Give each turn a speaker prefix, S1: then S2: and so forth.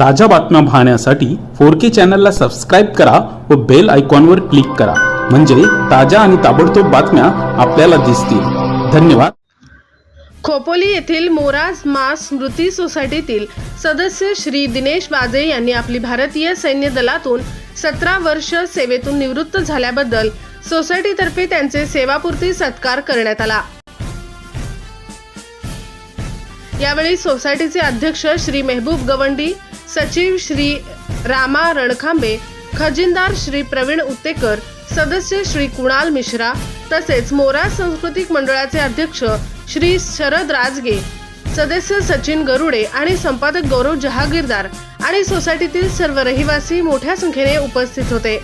S1: ताज्या बातम्या पाहण्यासाठी फोर के चॅनलला सबस्क्राईब करा व बेल आयकॉनवर क्लिक करा. म्हणजे ताज्या आणि ताबडतोब बातम्या आपल्याला दिसतील. धन्यवाद.
S2: खोपोली येथील मोराज मा स्मृती सोसायटीतील सदस्य श्री दिनेश बाजे यांनी आपली भारतीय सैन्य दलातून सतरा वर्ष सेवेतून निवृत्त झाल्याबद्दल सोसायटीतर्फे त्यांचे सेवापूर्ती सत्कार करण्यात आला. यावेळी सोसायटीचे अध्यक्ष श्री मेहबूब गवंडी सचिव श्री रामा रणखांबे खजिनदार श्री प्रवीण उत्तेकर सदस्य श्री कुणाल मिश्रा तसेच मोरा सांस्कृतिक मंडळाचे अध्यक्ष श्री शरद राजगे सदस्य सचिन गरुडे आणि संपादक गौरव जहागीरदार आणि सोसायटीतील सर्व रहिवासी मोठ्या संख्येने उपस्थित होते.